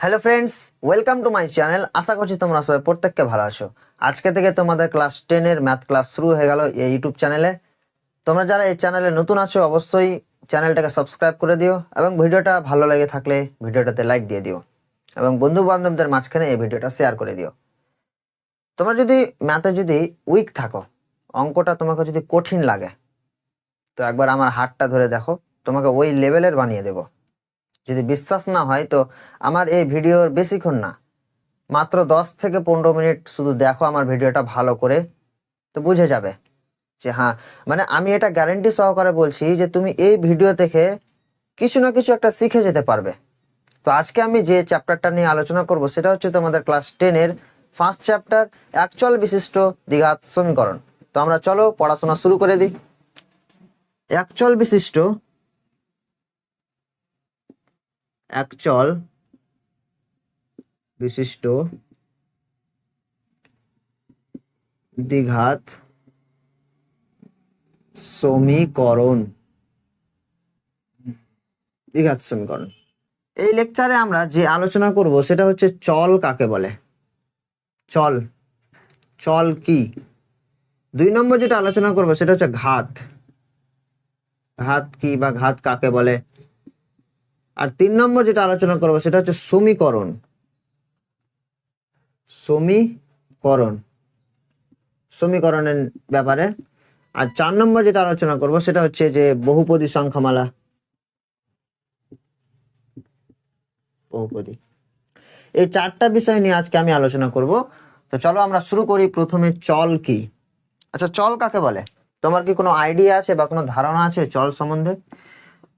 Hello friends welcome to my channel আশা করছি তোমরা সবাই প্রত্যেককে ভালো আছো। আজকে থেকে তোমাদের ক্লাস টেনের ম্যাথ ক্লাস শুরু হয়ে গেল এই ইউটিউব চ্যানেলে তোমরা যারা এই চ্যানেলে নতুন আছো, অবশ্যই চ্যানেলটাকে সাবস্ক্রাইব করে দিও এবং ভিডিওটা ভালো লেগে থাকলে ভিডিওটাতে লাইক দিয়ে দিও এবং বন্ধু বান্ধবদের মাঝখানে এই ভিডিওটা শেয়ার করে দিও। তোমরা যদি ম্যাথে যদি উইক থাকো, অঙ্কটা তোমাকে যদি কঠিন লাগে, তো একবার আমার হাতটা ধরে দেখো, তোমাকে ওই লেভেলের বানিয়ে দেবো। যদি বিশ্বাস না হয়, তো আমার এই ভিডিওর বেশিক্ষণ না। মাত্র দশ থেকে পনেরো মিনিট শুধু দেখো আমার ভিডিওটা ভালো করে, তো বুঝে যাবে যে হ্যাঁ মানে আমি এটা গ্যারেন্টি সহকারে বলছি যে তুমি এই ভিডিও দেখে কিছু না কিছু একটা শিখে যেতে পারবে। তো আজকে আমি যে চ্যাপ্টারটা নিয়ে আলোচনা করব, সেটা হচ্ছে তোমাদের ক্লাস টেনের ফার্স্ট চ্যাপ্টার একচল বিশিষ্ট দ্বিঘাত সমীকরণ। তো আমরা চলো পড়াশোনা শুরু করে দিই। একচল বিশিষ্ট একচল বিশিষ্ট দ্বিঘাত সমীকরণ। দ্বিঘাত সমীকরণ। এই লেকচারে আমরা যে আলোচনা করব সেটা হচ্ছে চল কাকে বলে? চল। চল কি? দুই নম্বর যেটা আলোচনা করব সেটা হচ্ছে ঘাত। ঘাত কি বা ঘাত কাকে বলে? আর তিন নম্বর যেটা আলোচনা করব সেটা হচ্ছে সমীকরণ। সমীকরণ। সমীকরণের ব্যাপারে। আর চার নম্বর যেটা আলোচনা করব সেটা হচ্ছে যে বহুপদী সংখ্যামালা। বহুপদী। এই চারটা বিষয় নিয়ে আজকে আমি আলোচনা করব। তো চলো আমরা শুরু করি প্রথমে চল কি। আচ্ছা চল কাকে বলে? তোমার কি কোনো আইডিয়া আছে বা কোনো ধারণা আছে চল সম্বন্ধে?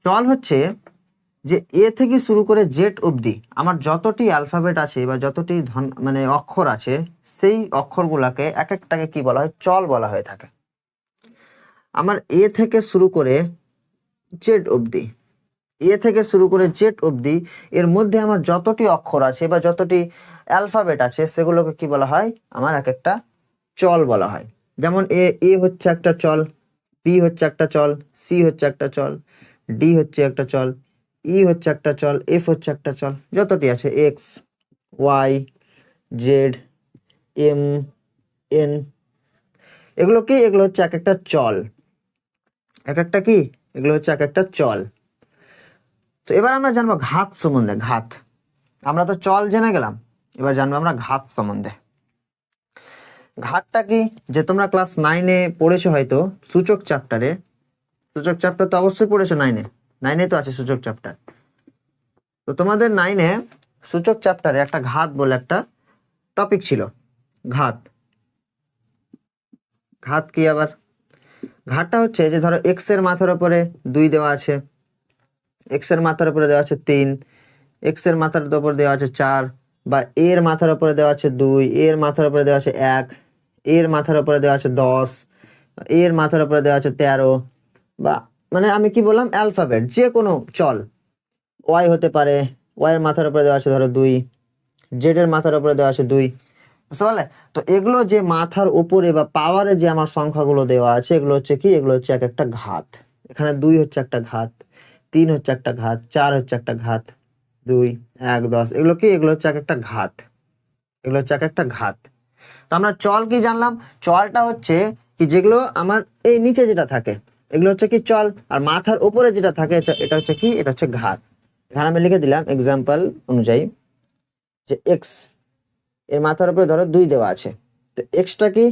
চল হচ্ছে যে এ থেকে শুরু করে জেড অবধি আমার যতটি অ্যালফাবেট আছে বা যতটি ধন মানে অক্ষর আছে, সেই অক্ষরগুলাকে এক একটাকে কি বলা হয়? চল বলা হয়ে থাকে। আমার এ থেকে শুরু করে জেড অবধি, এ থেকে শুরু করে জেড অবধি, এর মধ্যে আমার যতটি অক্ষর আছে বা যতটি অ্যালফাবেট আছে, সেগুলোকে কি বলা হয়? আমার এক একটা চল বলা হয়। যেমন এ এ হচ্ছে একটা চল, বি হচ্ছে একটা চল, সি হচ্ছে একটা চল, ডি হচ্ছে একটা চল ই হচ্ছে একটা চল এফ হচ্ছে একটা চল, যতটি আছে X Y Z M N এগুলো কি? এগুলো হচ্ছে এক একটা চল। এক একটা কি? এগুলো হচ্ছে এক একটা চল। তো এবার আমরা জানব ঘাত সম্বন্ধে, ঘাত। আমরা তো চল জেনে গেলাম, এবার জানব আমরা ঘাত সম্বন্ধে। ঘাতটা কি? যে তোমরা ক্লাস নাইনে পড়েছো হয়তো, সূচক চ্যাপ্টারে সূচক চ্যাপ্টার তো অবশ্যই পড়েছো নাইনে নাইনে তো আছে সূচক চ্যাপ্টার। তো তোমাদের নাইনে সূচক চ্যাপ্টারে একটা ঘাত বলে একটা টপিক ছিল, ঘাত। ঘাত কি আবার? ঘাতটা হচ্ছে যে ধরো এক্সের মাথার উপরে দুই দেওয়া আছে এক্সের মাথার উপরে দেওয়া আছে তিন এক্সের মাথার উপর দেওয়া আছে চার, বা এর মাথার উপরে দেওয়া আছে দুই এর মাথার উপরে দেওয়া আছে এক এর মাথার উপরে দেওয়া আছে দশ এর মাথার উপরে দেওয়া আছে তেরো, বা মানে আমি কি বললাম? অ্যালফাবেট যে কোনো চল। ওয়াই হতে পারে ওয়াই এর মাথার উপরে দেওয়া আছে ধরো দুই জেড এর মাথার উপরে দেওয়া আছে দুই। বুঝতে পারলে? তো এগুলো যে মাথার উপরে বা পাওয়ারে যে আমার সংখ্যাগুলো দেওয়া আছে, এগুলো হচ্ছে কি? এগুলো হচ্ছে এক একটা ঘাত। এখানে দুই হচ্ছে একটা ঘাত, তিন হচ্ছে একটা ঘাত, চার হচ্ছে একটা ঘাত, দুই, এক, দশ। এগুলো কি? এগুলো হচ্ছে এক একটা ঘাত। এগুলো হচ্ছে এক একটা ঘাত। তো আমরা চল কি জানলাম? চলটা হচ্ছে কি? যেগুলো আমার এই নিচে যেটা থাকে। এগুলো হচ্ছে কি চল, আর মাথার উপরে যেটা থাকে এটা হচ্ছে কি? এটা হচ্ছে ঘাত। এখানে আমি লিখে দিলাম এক্সাম্পল অনুযায়ী যে এক্সের মাথার উপরে ধরো দুই দেওয়া আছে। তো এক্সটা কি?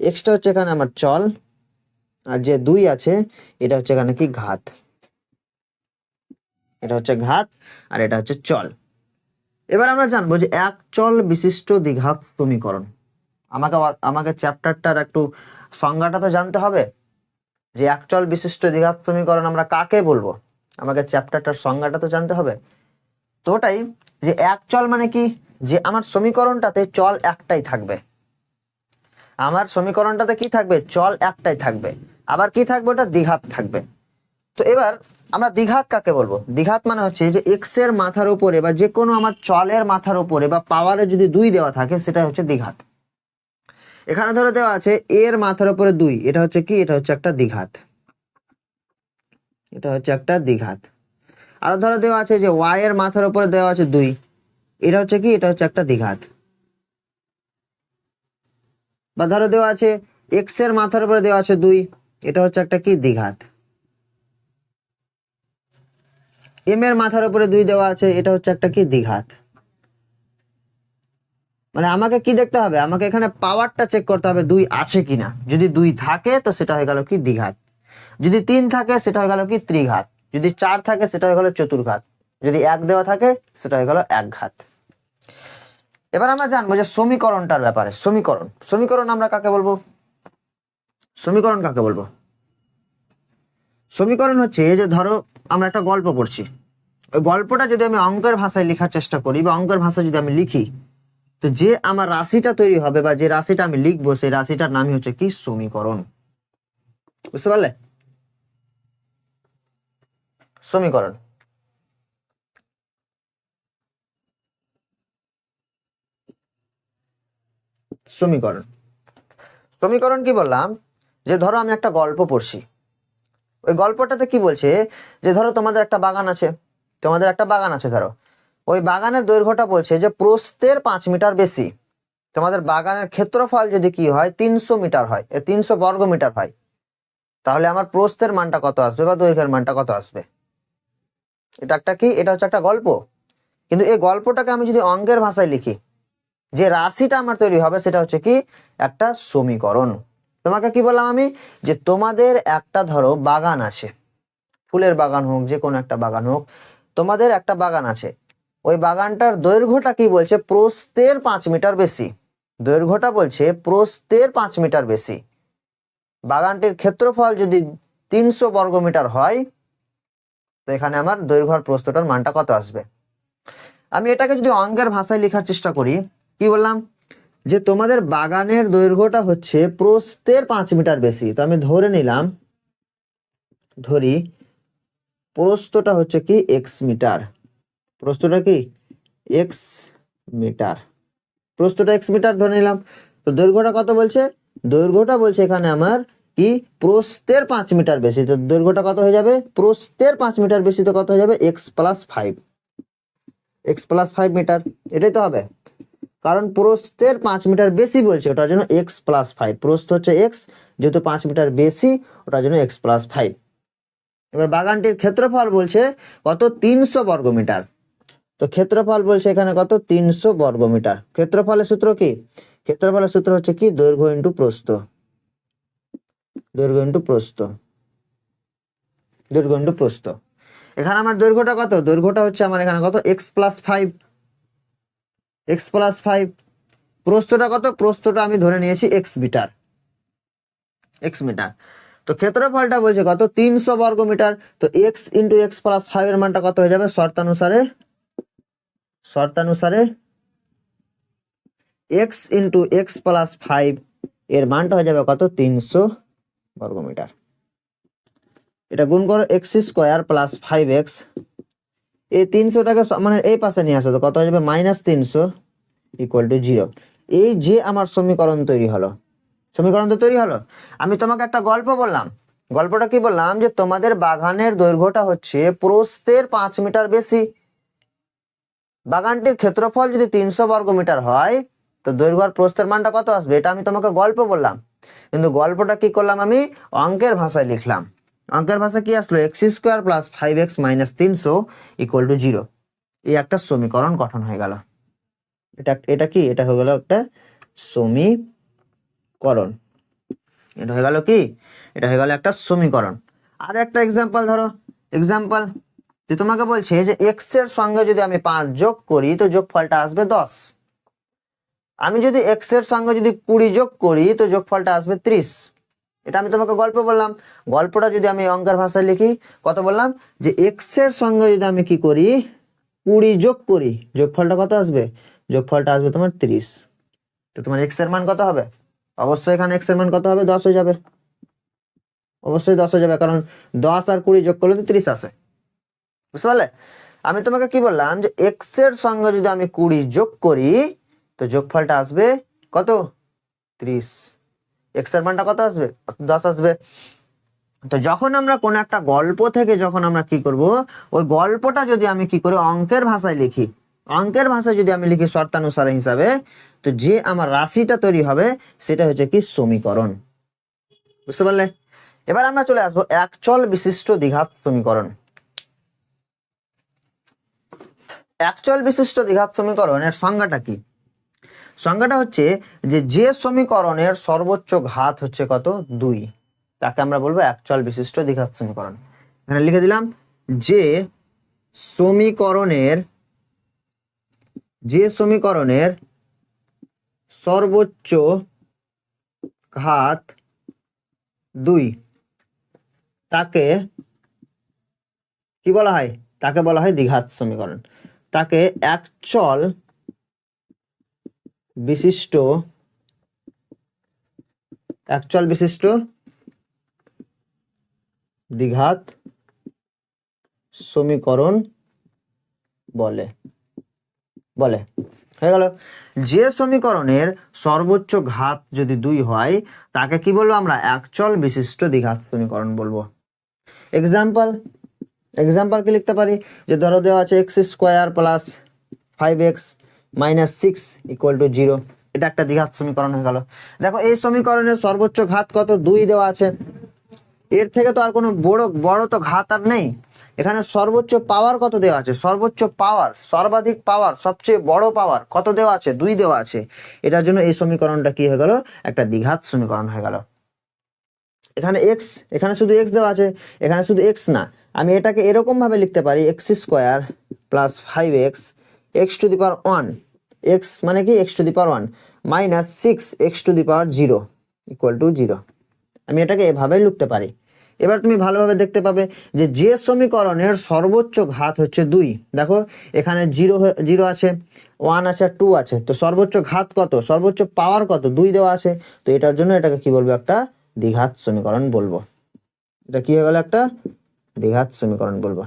এক্সটা হচ্ছে এখানে আমার চল, আর যে দুই আছে, এটা হচ্ছে এখানে কি? ঘাত। এটা হচ্ছে ঘাত, আর এটা হচ্ছে চল। এবার আমরা জানব যে এক চল বিশিষ্ট দ্বিঘাত সমীকরণ। আমাকে আমাকে চ্যাপ্টারটার একটু সংজ্ঞাটা তো জানতে হবে। যে এক চল বিশিষ্ট দ্বিঘাত সমীকরণ আমরা কাকে বলব? আমাকে চ্যাপ্টারটার সংজ্ঞাটা তো জানতে হবে। তো ওটাই, যে এক চল মানে কি? যে আমার সমীকরণটাতে চল একটাই থাকবে। আমার সমীকরণটাতে কি থাকবে? চল একটাই থাকবে। আবার কি থাকবে? ওটা দ্বিঘাত থাকবে। তো এবার আমরা দ্বিঘাত কাকে বলব? দ্বিঘাত মানে হচ্ছে যে এক্সের মাথার উপরে বা যে কোনো আমার চলের মাথার উপরে বা পাওয়ারে যদি দুই দেওয়া থাকে সেটা হচ্ছে দ্বিঘাত। এখানে ধরে দেওয়া আছে এর মাথার উপরে দুই। এটা হচ্ছে কি? এটা হচ্ছে একটা দ্বিঘাত। এটা হচ্ছে একটা দ্বিঘাত। আরও ধরো দেওয়া আছে যে ওয়াই এর মাথার উপরে দেওয়া আছে দুই। এটা হচ্ছে কি? এটা হচ্ছে একটা দ্বিঘাত। বা ধরো দেওয়া আছে এক্সের মাথার উপরে দেওয়া আছে দুই। এটা হচ্ছে একটা কি? দ্বিঘাত। এম এর মাথার উপরে দুই দেওয়া আছে। এটা হচ্ছে একটা কি? দ্বিঘাত। মানে আমাকে কি দেখতে হবে? আমাকে এখানে পাওয়ারটা চেক করতে হবে দুই আছে কিনা। যদি দুই থাকে, তো সেটা হয়ে গেল কি দ্বিঘাত। যদি তিন থাকে, সেটা হয়ে গেল কি ত্রিঘাত। যদি চার থাকে, সেটা হয়ে গেল চতুর্ঘাত। যদি এক দেওয়া থাকে, সেটা হয়ে গেল এক ঘাত এবার আমরা জানব যে সমীকরণটার ব্যাপারে। সমীকরণ। সমীকরণ আমরা কাকে বলব? সমীকরণ কাকে বলব? সমীকরণ হচ্ছে যে ধরো আমরা একটা গল্প পড়ছি। ওই গল্পটা যদি আমি অঙ্কের ভাষায় লেখার চেষ্টা করি বা অঙ্কের ভাষায় যদি আমি লিখি তো যে আমার রাশিটা তৈরি হবে বা যে রাশিটা আমি লিখব, সেই রাশিটার নামই হচ্ছে কি? সমীকরণ। বুঝতে পারলে? সমীকরণ। সমীকরণ। সমীকরণ কি বললাম? যে ধরো আমি একটা গল্প পড়ছি। ওই গল্পটাতে কি বলছে? যে ধরো তোমাদের একটা বাগান আছে। তোমাদের একটা বাগান আছে ধরো। ওই বাগানের দৈর্ঘ্যটা বলছে যে প্রস্থের পাঁচ মিটার বেশি। তোমাদের বাগানের ক্ষেত্রফল যদি কি হয়, তিনশো মিটার হয় তিনশো বর্গ মিটার হয়। তাহলে আমার প্রস্থের মানটা কত আসবে বা দৈর্ঘ্যের মানটা কত আসবে? এটা একটা কি? এটা হচ্ছে একটা গল্প। কিন্তু এই গল্পটাকে আমি যদি অঙ্কের ভাষায় লিখি, যে রাশিটা আমার তৈরি হবে সেটা হচ্ছে কি? একটা সমীকরণ। তোমাকে কি বললাম আমি? যে তোমাদের একটা ধরো বাগান আছে। ফুলের বাগান হোক যে কোনো একটা বাগান হোক, তোমাদের একটা বাগান আছে। ওই বাগানটার দৈর্ঘ্যটা কি বলছে? প্রস্থের পাঁচ মিটার বেশি। দৈর্ঘ্যটা বলছে প্রস্থের পাঁচ মিটার বেশি। বাগানটির ক্ষেত্রফল যদি তিনশো বর্গ মিটার হয়, তো এখানে আমার দৈর্ঘ্য আর প্রস্থটার মানটা কত আসবে? আমি এটাকে যদি অঙ্কের ভাষায় লেখার চেষ্টা করি, কি বললাম? যে তোমাদের বাগানের দৈর্ঘ্যটা হচ্ছে প্রস্থের পাঁচ মিটার বেশি। তো আমি ধরে নিলাম, ধরি, প্রস্থটা হচ্ছে কি? X metre. প্রস্থটা কি? এক্স মিটার প্রস্থটা এক্স মিটার ধরে নিলাম। তো দৈর্ঘ্যটা কত বলছে? দৈর্ঘ্যটা বলছে এখানে আমার কি? প্রস্থের পাঁচ মিটার বেশি। তো দৈর্ঘ্যটা কত হয়ে যাবে? প্রস্থের পাঁচ মিটার বেশি তো কত হয়ে যাবে? X plus five X plus five metre এটাই তো হবে। কারণ প্রস্থের পাঁচ মিটার বেশি বলছে, ওটার জন্য এক্স প্লাস ফাইভ প্রস্থ হচ্ছে এক্স যেহেতু পাঁচ মিটার বেশি, ওটার জন্য এক্স প্লাস ফাইভ এবার বাগানটির ক্ষেত্রফল বলছে কত? তিনশো বর্গ মিটার তো ক্ষেত্রফল বলছে এখানে কত? তিনশো বর্গ মিটার ক্ষেত্রফলের সূত্র কি? ক্ষেত্রফলের সূত্র হচ্ছে কি? দৈর্ঘ্য ইন্টু প্রস্থ। দৈর্ঘ্য ইন্টু প্রস্থ। দৈর্ঘ্য ইন্টু প্রস্থ। এখানে আমার দৈর্ঘ্যটা কত? দৈর্ঘ্যটা হচ্ছে আমার এখানে কত? X plus five X plus five প্রস্থটা কত? প্রস্থটা আমি ধরে নিয়েছি এক্স মিটার এক্স মিটার তো ক্ষেত্রফলটা বলছে কত? তিনশো বর্গ মিটার তো X into X plus five এর মানটা কত হয়ে যাবে? শর্তানুসারে শর্তানুসারে X into X plus five এর মানটা হয়ে যাবে কত? তিনশো বর্গ মিটার এটা গুণ করো X square plus five X এই তিনশোটাকে মানে এই পাশে নিয়ে আসো তো, কত হয়ে যাবে? মাইনাস তিনশো ইকুয়াল টু জিরো এই যে আমার সমীকরণ তৈরি হলো। সমীকরণ তো তৈরি হলো। আমি তোমাকে একটা গল্প বললাম। গল্পটা কি বললাম? যে তোমাদের বাগানের দৈর্ঘ্যটা হচ্ছে প্রস্থের পাঁচ মিটার বেশি। বাগানটির ক্ষেত্রফল যদি তিনশো বর্গ মিটার হয়, তো দৈর্ঘ্য আর প্রস্থের মানটা কত আসবে? এটা আমি তোমাকে গল্প বললাম। কিন্তু গল্পটা কি করলাম আমি? অঙ্কের ভাষায় লিখলাম। অঙ্কের ভাষায় কি আসলো? X square plus five X minus তিনশো ইকুয়াল টু জিরো। এই একটা সমীকরণ গঠন হয়ে গেল। এটা এটা কি? এটা হয়ে গেল একটা সমীকরণ। এটা হয়ে গেল কি? এটা হয়ে গেল একটা সমীকরণ। আর একটা এক্সাম্পল ধরো। এক্সাম্পল যে তোমাকে বলছে যে এক্সের সঙ্গে যদি আমি পাঁচ যোগ করি, তো যোগফলটা আসবে দশ। আমি যদি এক্সের সঙ্গে যদি কুড়ি যোগ করি, তো যোগফলটা আসবে ত্রিশ। এটা আমি তোমাকে গল্প বললাম। গল্পটা যদি আমি অঙ্কের ভাষায় লিখি, কত বললাম? যে এক্সের সঙ্গে যদি আমি কি করি, কুড়ি যোগ করি, যোগফলটা কত আসবে? যোগফলটা আসবে তোমার ত্রিশ। তো তোমার এক্সের মান কত হবে? অবশ্যই এখানে এক্সের মান কত হবে? দশ হয়ে যাবে। অবশ্যই দশ হয়ে যাবে, কারণ দশ আর কুড়ি যোগ করলে তো ত্রিশ আসে। বুঝতে পারলে? আমি তোমাকে কি বললাম যে এক্সের সঙ্গে যদি আমি কুড়ি যোগ করি, তো যোগফলটা আসবে কত? ত্রিশ। এক্সের মানটা কত আসবে? দশ আসবে। তো যখন আমরা কোন একটা গল্প থেকে যখন আমরা কি করব, ওই গল্পটা যদি আমি কি করি অঙ্কের ভাষায় লিখি, অঙ্কের ভাষায় যদি আমি লিখি শর্তানুসারে হিসাবে, তো যে আমার রাশিটা তৈরি হবে, সেটা হচ্ছে কি সমীকরণ। বুঝতে পারলে? এবার আমরা চলে আসব একচল বিশিষ্ট দ্বিঘাত সমীকরণ। একচল বিশিষ্ট দ্বিঘাত সমীকরণের সংজ্ঞাটা কি? সংজ্ঞাটা হচ্ছে যে যে সমীকরণের সর্বোচ্চ ঘাত হচ্ছে কত? দুই। তাকে আমরা বলব একচল বিশিষ্ট দ্বিঘাত সমীকরণ। এখানে লিখে দিলাম, যে সমীকরণের যে সমীকরণের সর্বোচ্চ ঘাত দুই। তাকে কি বলা হয়? তাকে বলা হয় দ্বিঘাত সমীকরণ। তাকে একচল বিশিষ্ট একচল বিশিষ্ট দ্বিঘাত সমীকরণ বলে। বলে। হয়ে গেল। যে সমীকরণের সর্বোচ্চ ঘাত যদি দুই হয়, তাকে কি বলব আমরা? একচল বিশিষ্ট দ্বিঘাত সমীকরণ বলব। এক্সাম্পল এক্সাম্পল কি লিখতে পারি? যে ধরো দেওয়া আছে X square plus five X minus six equal to zero এটা একটা দ্বিঘাত সমীকরণ হয়ে গেল। দেখো, এই সমীকরণের সর্বোচ্চ ঘাত কত? দুই দেওয়া আছে। এর থেকে তো আর কোনো বড় বড় তো ঘাত আর নেই। এখানে সর্বোচ্চ পাওয়ার কত দেওয়া আছে? সর্বোচ্চ পাওয়ার সর্বাধিক পাওয়ার সবচেয়ে বড় পাওয়ার কত দেওয়া আছে? দুই দেওয়া আছে। এটার জন্য এই সমীকরণটা কি হয়ে গেল? একটা দ্বিঘাত সমীকরণ হয়ে গেল। এখানে এক্স এখানে শুধু এক্স দেওয়া আছে। এখানে শুধু এক্স না। আমি এটাকে এরকম ভাবে লিখতে পারি X square plus five X X to the power one X মানে কি? X to the power one minus six X to the power zero equal to zero আমি এটাকে এভাবে লিখতে পারি। এবার তুমি ভালোভাবে দেখতে পাবে যে যে সমীকরণের সর্বোচ্চ ঘাত হচ্ছে দুই। দেখো, এখানে জিরো জিরো আছে ওয়ান আছে আর টু আছে। তো সর্বোচ্চ ঘাত কত? সর্বোচ্চ পাওয়ার কত? দুই দেওয়া আছে। তো এটার জন্য এটাকে কি বলব? একটা দ্বিঘাত সমীকরণ বলব। এটা কি হয়ে গেল একটা দ্বিঘাত সমীকরণ বলব।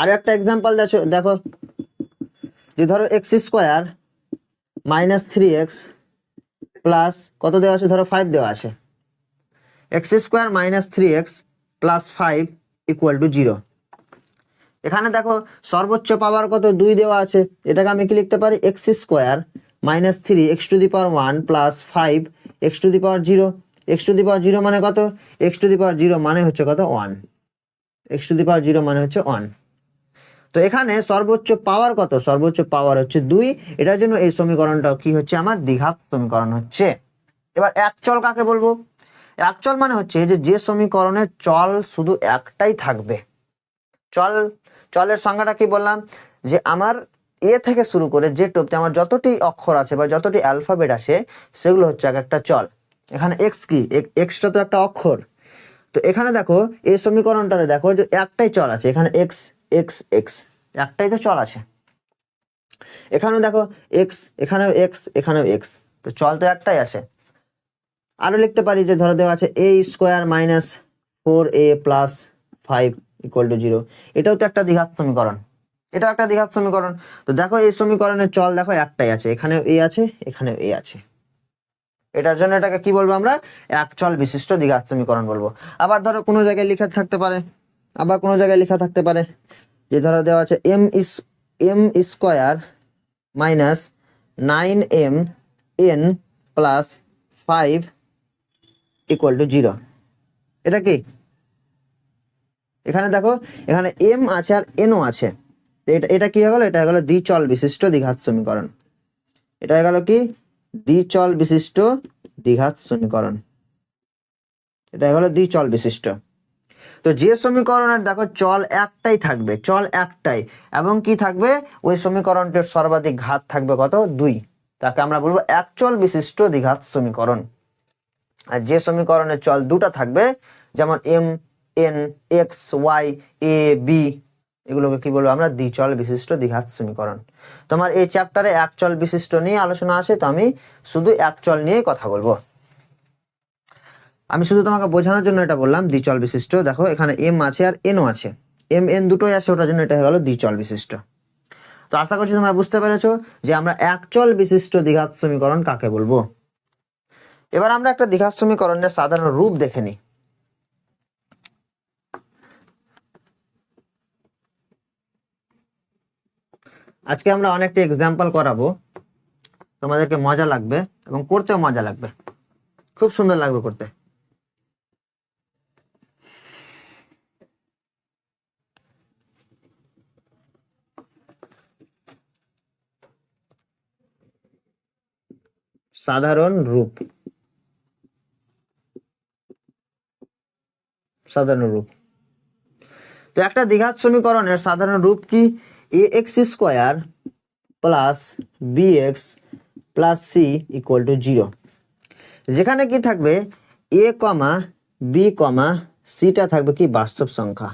আরও একটা এক্সাম্পল দেখো যে ধরো X square minus three X plus কত দেওয়া আছে? ধরো ফাইভ দেওয়া আছে। X square minus three X plus five equal to zero এখানে দেখো, সর্বোচ্চ পাওয়ার কত? দুই দেওয়া আছে। এটাকে আমি কি লিখতে পারি? X square minus three X to the power one plus five X to the power zero X to the power zero মানে কত? X to the power zero মানে হচ্ছে কত? One. X to the power zero মানে হচ্ছে one. তো এখানে সর্বোচ্চ পাওয়ার কত? সর্বোচ্চ পাওয়ার হচ্ছে দুই। এটার জন্য এই সমীকরণটা কি হচ্ছে? আমার দ্বিঘাত সমীকরণ হচ্ছে। এবার এক চল কাকে বলব? এক চল মানে হচ্ছে যে যে সমীকরণের চল শুধু একটাই থাকবে। চল, চলের সংজ্ঞাটা কি বললাম? যে আমার এ থেকে শুরু করে যে টপতে আমার যতটি অক্ষর আছে বা যতটি অ্যালফাবেট আছে, সেগুলো হচ্ছে এক একটা চল। এখানে এক্স কি? এক্সটা তো একটা অক্ষর। তো এখানে দেখো, এই সমীকরণটাতে দেখো যে একটাই চল আছে। এখানে এক্স এক্স এক্স একটাই তো চল আছে। এখানেও দেখো এক্স এখানেও এক্স এখানেও এক্স তো চল তো একটাই আছে। আরও লিখতে পারি যে ধরো দেওয়া আছে A square minus four A plus five equal to zero এটাও তো একটা দ্বিঘাত সমীকরণ। এটাও একটা দ্বিঘাত সমীকরণ। তো দেখো এই সমীকরণের চল দেখো একটাই আছে। এখানেও এ আছে, এখানেও এ আছে। এটার জন্য এটাকে কি বলব আমরা? এক চল বিশিষ্ট দ্বিঘাত সমীকরণ বলব। আবার ধরো কোনো জায়গায় লেখা থাকতে পারে। আবার কোনো জায়গায় লেখা থাকতে পারে যে ধরো দেওয়া আছে M is M square minus nine M N plus five equal to zero এটা কি? এখানে দেখো, এখানে এম আছে আর এনও আছে। এটা এটা কি হয়ে গেলো? এটা হয়ে গেল দ্বিচল বিশিষ্ট দ্বিঘাত সমীকরণ এটা হয়ে গেল কি? দ্বিচল বিশিষ্ট দ্বিঘাত সমীকরণ। এটা হলো দ্বিচল বিশিষ্ট তো যে সমীকরণের দেখো চল একটাই থাকবে, চল একটাই, এবং কি থাকবে? ওই সমীকরণটির সর্বাধিক ঘাত থাকবে কত? দুই। তাকে আমরা বলব একচল বিশিষ্ট দ্বিঘাত সমীকরণ। আর যে সমীকরণের চল দুটা থাকবে, যেমন M N X Y A B এগুলোকে কি বলব আমরা দ্বিচল বিশিষ্ট দ্বিঘাত সমীকরণ। তোমার এই চ্যাপ্টারে একচল বিশিষ্ট নিয়ে আলোচনা আছে তো আমি শুধু একচল নিয়ে কথা বলব। আমি শুধু তোমাকে বোঝানোর জন্য এটা বললাম, দ্বিচল বিশিষ্ট। দেখো, এখানে এম আছে আর এনও আছে। এম এন দুটোই আছে ওটার জন্য এটা হয়ে গেল দ্বিচল বিশিষ্ট। তো আশা করছি তোমরা বুঝতে পেরেছ যে আমরা একচল বিশিষ্ট দ্বিঘাত সমীকরণ কাকে বলব। এবার আমরা একটা দ্বিঘাত সমীকরণের সাধারণ রূপ দেখে নিই। আজকে আমরা অনেকটা এক্সাম্পল করাবো। তোমাদেরকে মজা লাগবে এবং করতেও মজা লাগবে। খুব সুন্দর লাগবে করতে। সাধারণ রূপ। সাধারণ রূপ। তো একটা দ্বিঘাত সমীকরণের সাধারণ রূপ কি? A X square plus B X plus C equal to zero যেখানে কি থাকবে? এ কমা বি কমা সিটা থাকবে কি? বাস্তব সংখ্যা।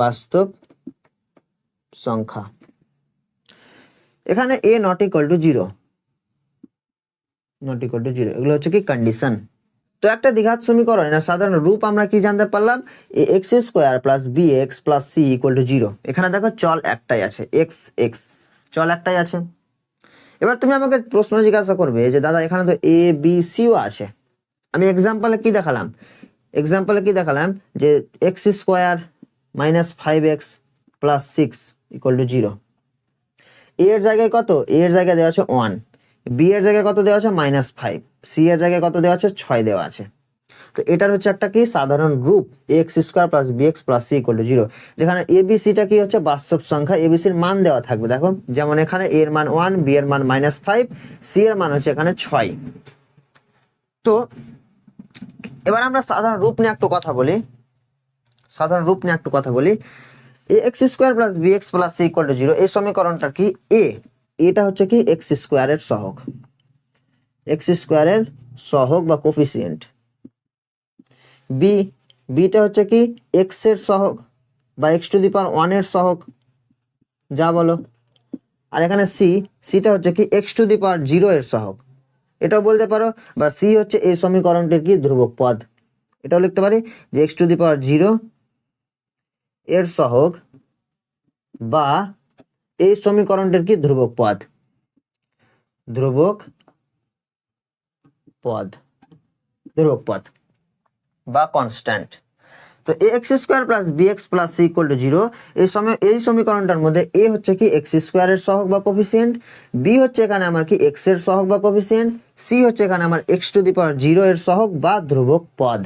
বাস্তব সংখ্যা। এখানে A not equal to zero not equal to zero এগুলো হচ্ছে কি? কন্ডিশন তো একটা দ্বিঘাত সমীকরণের সাধারণ রূপ আমরা কি জানতে পারলাম? X square plus B X plus C equal to zero. এখানে দেখো চল একটাই আছে, এক্স এক্স। চল একটাই আছে। এবার তুমি আমাকে প্রশ্ন জিজ্ঞাসা করবে যে, দাদা, এখানে তো এ, বি সিও আছে। আমি এক্সাম্পলে কি দেখালাম? এক্সাম্পলে কি দেখালাম? যে X square minus five X plus six equal to zero. এর জায়গায় কত? এর জায়গায় দেওয়া আছে ওয়ান। বি এর জায়গায় কত দেওয়া আছে? মাইনাস ফাইভ সি এর জায়গায় কত দেওয়া আছে? ছয় দেওয়া আছে। তো এটার হচ্ছে একটা কি? সাধারণ রূপ X square plus B X plus C equal to zero যেখানে এ বি সিটা কি হচ্ছে? বাস্তব সংখ্যা। এ বি সির মান দেওয়া থাকবে। দেখো, যেমন এখানে এর মান ওয়ান বি এর মান মাইনাস ফাইভ সি এর মান হচ্ছে এখানে ছয়। তো এবার আমরা সাধারণ রূপ নিয়ে একটু কথা বলি। সাধারণ রূপ নিয়ে একটু কথা বলি। A X square plus B X plus C equal to zero এই সমীকরণটা কি? এ এটা হচ্ছে কি এক্স স্কোয়ারের সহগ। এক্স স্কোয়ারের সহগ বা কোফিসিয়েন্ট বি বিটা হচ্ছে কি এক্সের সহগ বা এক্স টু দি পাওয়ার ওয়ানের সহগ। যা বলো। আর এখানে সি সিটা হচ্ছে কি X to the power zero এর সহগ। এটাও বলতে পারো। বা সি হচ্ছে এই সমীকরণটির কি ধ্রুবক পদ। এটাও লিখতে পারি যে X to the power zero এর সহগ বা এই সমীকরণটির কি ধ্রুবক পদ? ধ্রুবক পদ। ধ্রুবক পদ বা কনস্ট্যান্ট তো A X square plus B X plus C equal to zero এই সময়, এই সমীকরণটার মধ্যে এ হচ্ছে কি এক্স স্কোয়ারের সহগ বা কোফিসিয়েন্ট বি হচ্ছে এখানে আমার কি এক্সের সহগ বা কোফিসিয়েন্ট সি হচ্ছে এখানে আমার X to the power zero এর সহগ বা ধ্রুবক পদ।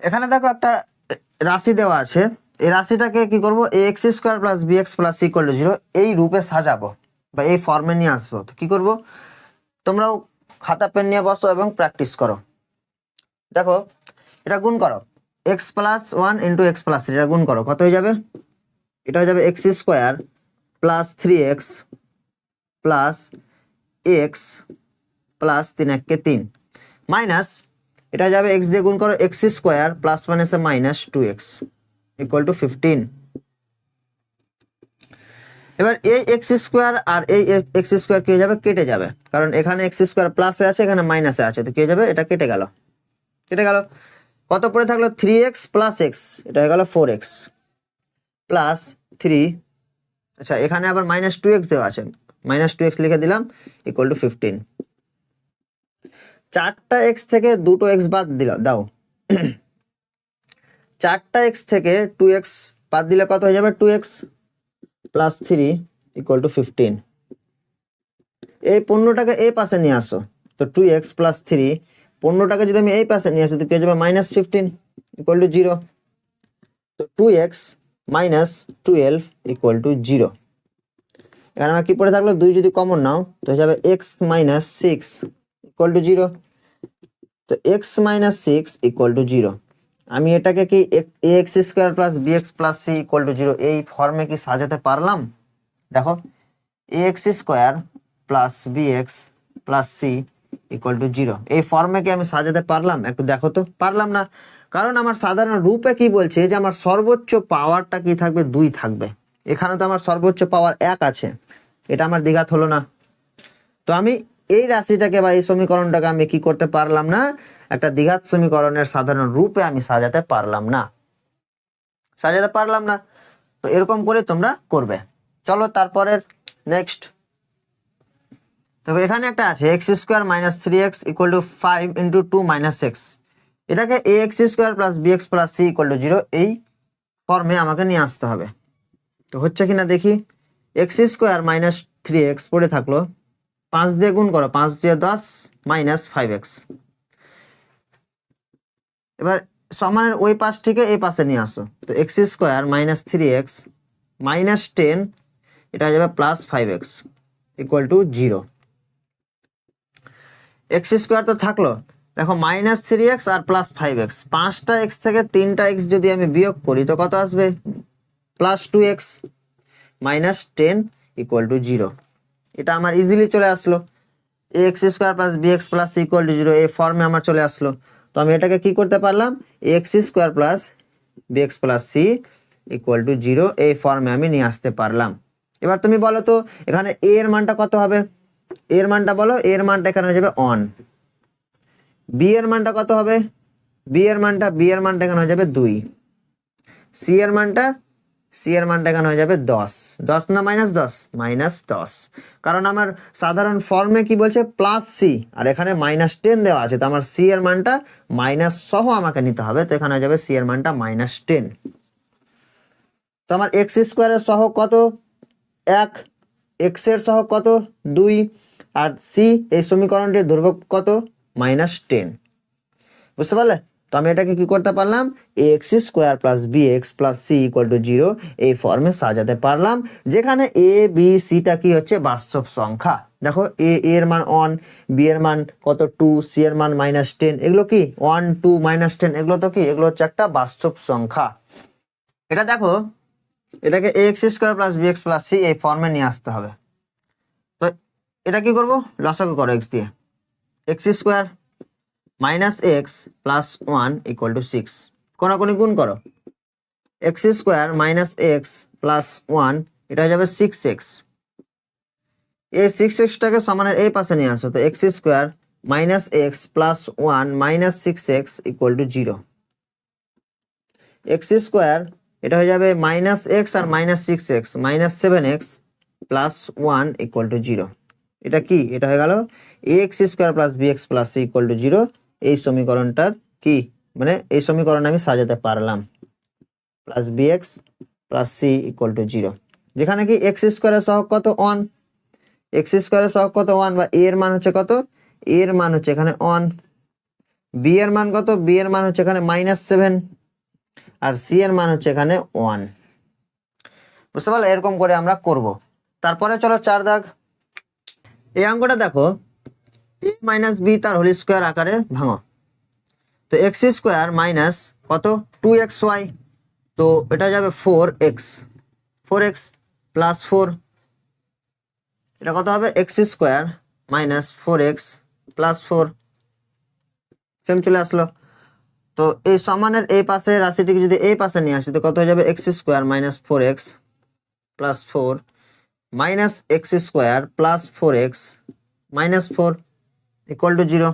এখানে দেখো একটা রাশি দেওয়া আছে। এই রাশিটাকে কি করব? X square plus B X plus equal to zero এই রূপে সাজাবো বা এই ফর্মে নিয়ে আসব। তো কি করব? তোমরাও খাতা পেন নিয়ে বসো এবং প্র্যাকটিস করো। দেখো, এটা গুণ করো। X plus one into X plus three এটা গুণ করো। কত হয়ে যাবে? এটা হয়ে যাবে X square plus three X plus X plus তিন এককে তিন। মাইনাস এটা যাবে এক্স দিয়ে গুণ করো। এক্স স্কোয়ার প্লাস ওয়ান এসে minus two X equal to fifteen এবার এই এক্স স্কোয়ার আর এই এক্স স্কোয়ার কি যাবে? কেটে যাবে। কারণ এখানে এক্স স্কোয়ার প্লাসে আছে, এখানে মাইনাসে আছে। তো কি যাবে? এটা কেটে গেল। কেটে গেল। কত পড়ে থাকল? থ্রি এক্স প্লাস এক্স এটা হয়ে গেল ফোর এক্স প্লাস থ্রি আচ্ছা এখানে আবার মাইনাস টু এক্স দেওয়া আছে। মাইনাস টু এক্স লিখে দিলাম ইকুয়াল টু ফিফটিন চারটা এক্স থেকে দুটো এক্স বাদ দিল দাও। চারটা এক্স থেকে টু এক্স বাদ দিলে কত হয়ে যাবে? Two X plus three equal to fifteen এই পনেরোটাকে এই পাশে নিয়ে আসো। তো টু এক্স প্লাস থ্রি পনেরোটাকে যদি আমি এই পাশে নিয়ে আসি, তো কি হয়ে যাবে? Minus fifteen equal to zero তো two X minus twelve equal to zero এখানে আমার কী পড়ে থাকল? দুই যদি কমন নাও, তো হয়ে যাবে X minus six equal to zero তো X minus six equal to zero আমি এটাকে কি A X square plus B X plus C equal to zero এই ফর্মে কি সাজাতে পারলাম? দেখো A X square plus B X plus C equal to zero এই ফর্মে কি আমি সাজাতে পারলাম? একটু দেখো তো। পারলাম না। কারণ আমার সাধারণ রূপে কি বলছে? যে আমার সর্বোচ্চ পাওয়ারটা কি থাকবে? দুই থাকবে। এখানে তো আমার সর্বোচ্চ পাওয়ার এক আছে। এটা আমার দ্বিঘাত হলো না। তো আমি এই রাশিটাকে বা এই সমীকরণটাকে আমি কি করতে পারলাম না? একটা দ্বিঘাত সমীকরণের সাধারণ রূপে আমি সাজাতে পারলাম না। সাজাতে পারলাম না। তো এরকম করে তোমরা করবে। চলো তারপরের নেক্সট দেখো, এখানে একটা আছে X square minus three X equal to five into two minus X এটাকে A X square plus B X plus C equal to zero এই ফর্মে আমাকে নিয়ে আসতে হবে। তো হচ্ছে কিনা দেখি X square minus three X পড়ে থাকল, পাঁচ দিয়ে গুণ করো, পাঁচ দিয়ে দশ মাইনাস ফাইভ এক্স এবার সমানের ওই পাশ থেকে এই পাশে নিয়ে আসো। তো X square minus three X minus ten এটা হয়ে যাবে plus five X equal to zero X square তো থাকল। দেখো মাইনাস থ্রি এক্স আর প্লাস ফাইভ এক্স পাঁচটা এক্স থেকে তিনটা এক্স যদি আমি বিয়োগ করি, তো কত আসবে? Plus two X minus ten equal to zero এটা আমার ইজিলি চলে আসলো। A X square plus B X plus equal to zero এই ফর্মে আমার চলে আসলো। তো আমি এটাকে কি করতে পারলাম? X square plus B X plus C equal to zero এই ফর্মে আমি নিয়ে আসতে পারলাম। এবার তুমি বলো তো, এখানে এ এর মানটা কত হবে? এর মানটা বলো এর মানটা এখানে হয়ে যাবে অন বি এর মানটা কত হবে? বি এর মানটা বি এর মানটা এখানে হয়ে যাবে দুই। সি এর মানটা সি এর মানটা এখানে হয়ে যাবে দশ? দশ না মাইনাস দশ? মাইনাস দশ। কারণ আমার সাধারণ ফর্মে কি বলছে? প্লাস সি আর এখানে মাইনাস টেন দেওয়া আছে, তো আমার সি এর মানটা মাইনাস সহ আমাকে নিতে হবে, তো এখানে হয়ে যাবে সি এর মানটা মাইনাস টেন তো আমার এক্স স্কোয়ারের সহ কত? এক। এক্সের সহ কত? দুই। আর সি এই সমীকরণটির ধ্রুবক কত? মাইনাস টেন বুঝতে পারলে? তো আমি এটাকে কি করতে পারলাম? A X square plus B X plus C equal to zero এই ফর্মে সাজাতে পারলাম, যেখানে এ বি সিটা কি হচ্ছে? বাস্তব সংখ্যা। দেখো এ এর মান ওয়ান বি এর মান কত? টু সি এর মান মাইনাস টেন এগুলো কি? ওয়ান টু মাইনাস টেন এগুলো তো কি? এগুলো হচ্ছে একটা বাস্তব সংখ্যা। এটা দেখো, এটাকে A X square plus B X plus C এই ফর্মে নিয়ে আসতে হবে। তো এটা কি করব? লসাগু করো এক্স দিয়ে। X square minus x plus one equal to six কোনাকুনি গুণ করো। X square minus x plus one এটা হয়ে যাবে সিক্স এক্স এই সিক্স এক্সটাকে সমানের এই পাশে নিয়ে আসো, তো X square minus X plus one minus six X equal to zero X square এটা হয়ে যাবে minus x R minus six X minus seven X plus one equal to zero এটা কি? এটা হয়ে গেল x square plus b x plus c equal to zero এই সমীকরণটার কি? মানে এই সমীকরণ আমি সাজাতে পারলাম। Plus b x plus c equal to zero যেখানে কি এক্স স্কোয়ারের সহগ কত? ওয়ান এক্স স্কোয়ারের সহগ কত? ওয়ান বা এর মান হচ্ছে কত? এর মান হচ্ছে এখানে ওয়ান বি এর মান কত? বি এর মান হচ্ছে এখানে মাইনাস সেভেন আর সি এর মান হচ্ছে এখানে ওয়ান বুঝতে পারলে? এরকম করে আমরা করব। তারপরে চলো চার দাগ। এই অঙ্কটা দেখো। এ মাইনাস বি তার হোল স্কোয়ার আকারে ভাঙো। তো এক্স স্কোয়ার মাইনাস কত? টু এক্স ওয়াই তো এটা যাবে four X four X plus four এটা কত হবে? X square minus four X plus four same চলে আসলো। তো এই সমানের এই পাশে রাশিটিকে যদি এই পাশে নিয়ে আসি, তো কত হয়ে যাবে? X square minus four x plus four minus x square plus four x minus four equal to zero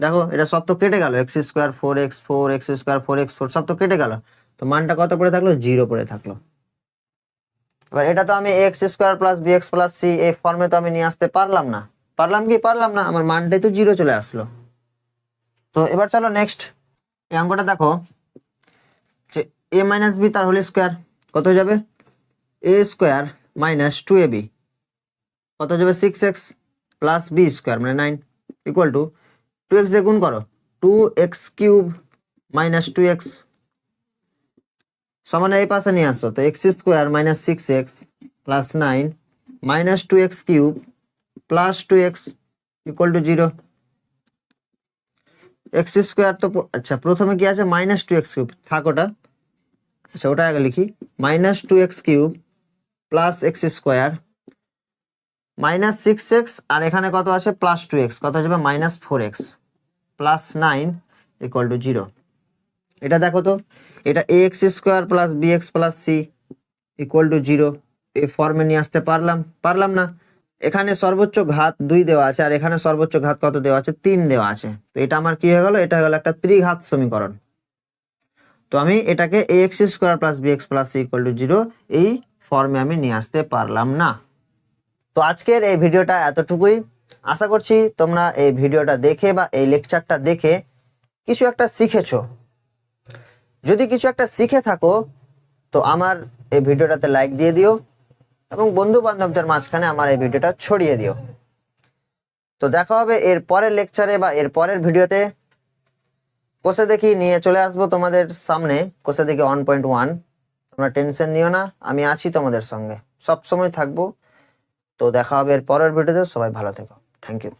দেখো, এটা সব তো কেটে গেল। X square four x four x square four x four সব তো কেটে গেল। তো মানটা কত পড়ে থাকল? জিরো পড়ে থাকল। এবার এটা তো আমি x square plus b x plus c এই ফর্মে তো আমি নিয়ে আসতে পারলাম না। পারলাম কি? পারলাম না। আমার মানটাই তো জিরো চলে আসলো। তো এবার চলো নেক্সট এই অঙ্কটা দেখো। যে এ মাইনাস বি তার হোল স্কোয়ার কত যাবে? A square minus two a b কত যাবে? Six x plus b square মানে nine equal to two x দিয়ে গুণ করো। Two x cube minus two x সমানে এই পাশে নিয়ে আসো, তো x square minus six x plus nine minus two x cube plus two x equal to zero x square তো আচ্ছা প্রথমে কি আছে? মাইনাস টু এক্স কিউব থাক আচ্ছা ওটা আগে লিখি। Minus two x cube plus x square minus six x, আর এখানে কত আছে? Plus two x. কত যাবে minus four x. Plus nine equal to zero. এটা দেখো তো, এটা a x square plus b x plus c equal to zero. এই ফর্মে নিয়ে আসতে পারলাম। পারলাম না। এখানে সর্বোচ্চ ঘাত দুই দেওয়া আছে, আর এখানে সর্বোচ্চ ঘাত কত দেওয়া আছে? তিন দেওয়া আছে। তো এটা আমার কি হয়ে গেল? এটা হয়ে গেল একটা ত্রিঘাত সমীকরণ। তো আমি এটাকে a x square plus b x plus c equal to zero এই ফর্মে আমি নিয়ে আসতে পারলাম না। তো আজকের এই ভিডিওটা এতটুকুই। আশা করছি তোমরা এই ভিডিওটা দেখে বা এই লেকচারটা দেখে কিছু একটা শিখেছো। যদি কিছু একটা শিখে থাকো, তো আমার এই ভিডিওটাতে লাইক দিয়ে দিও এবং বন্ধু বান্ধবদের মাঝখানে আমার এই ভিডিওটা ছড়িয়ে দিও। তো দেখা হবে এর পরের লেকচারে বা এর পরের ভিডিওতে। কোষে দেখি নিয়ে চলে আসব তোমাদের সামনে। কোষে দেখি ওয়ান পয়েন্ট ওয়ান তোমরা টেনশন নিও না, আমি আছি তোমাদের সঙ্গে। সব সময় থাকব। তো দেখা হবে এর পরের ভিডিওতে সবাই ভালো থেকো। Thank you